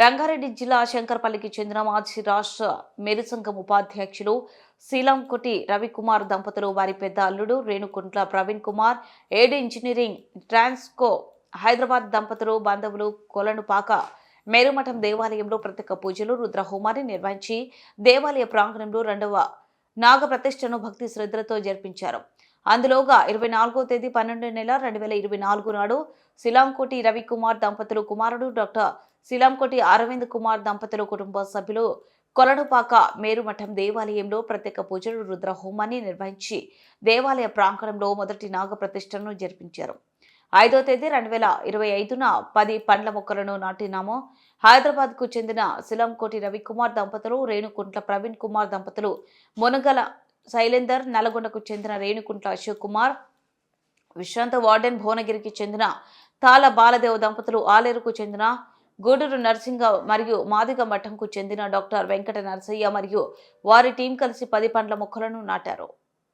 రంగారెడ్డి జిల్లా శంకర్పల్లికి చెందిన మాజీ రాష్ట్ర మేరు సంఘం ఉపాధ్యక్షులు శీలంకుటి రవికుమార్ దంపతులు వారి పెద్ద అల్లుడు రేణుకుంట్ల ప్రవీణ్ కుమార్ ఏడి ఇంజనీరింగ్ ట్రాన్స్కో హైదరాబాద్ దంపతులు బంధువులు కొలనుపాక మేరుమఠం దేవాలయంలో ప్రత్యేక పూజలు రుద్రహోమాన్ని నిర్వహించి దేవాలయ ప్రాంగణంలో రెండవ నాగ ప్రతిష్టను భక్తి శ్రద్ధలతో జరిపించారు. అందులోగా ఇరవై నాలుగో తేదీ పన్నెండు నెల రెండు వేల ఇరవై నాలుగు నాడు శిలాంకోటి రవికుమార్ దంపతులు కుమారుడు డాక్టర్ శిలాంకోటి అరవింద్ కుమార్ దంపతులు కుటుంబ సభ్యులు కొలడుపాక మేరుమఠం దేవాలయంలో ప్రత్యేక పూజలు రుద్రహోమాన్ని నిర్వహించి దేవాలయ ప్రాంగణంలో మొదటి నాగ ప్రతిష్టను జరిపించారు. ఐదో తేదీ రెండు వేల ఇరవై ఐదున పది పండ్ల మొక్కలను నాటినాము. హైదరాబాద్కు చెందిన శిలంకోటి రవికుమార్ దంపతులు రేణుకుంట్ల ప్రవీణ్ కుమార్ దంపతులు మునగల శైలేందర్ నల్గొండకు చెందిన రేణుకుంట్ల అశోక్ కుమార్ విశ్రాంత వార్డెన్ భువనగిరికి చెందిన తాళ బాలదేవ్ దంపతులు ఆలేరుకు చెందిన గూడూరు నర్సింగ మరియు మాదిగ మఠంకు చెందిన డాక్టర్ వెంకట నరసయ్య మరియు వారి టీం కలిసి పది పండ్ల మొక్కలను నాటారు.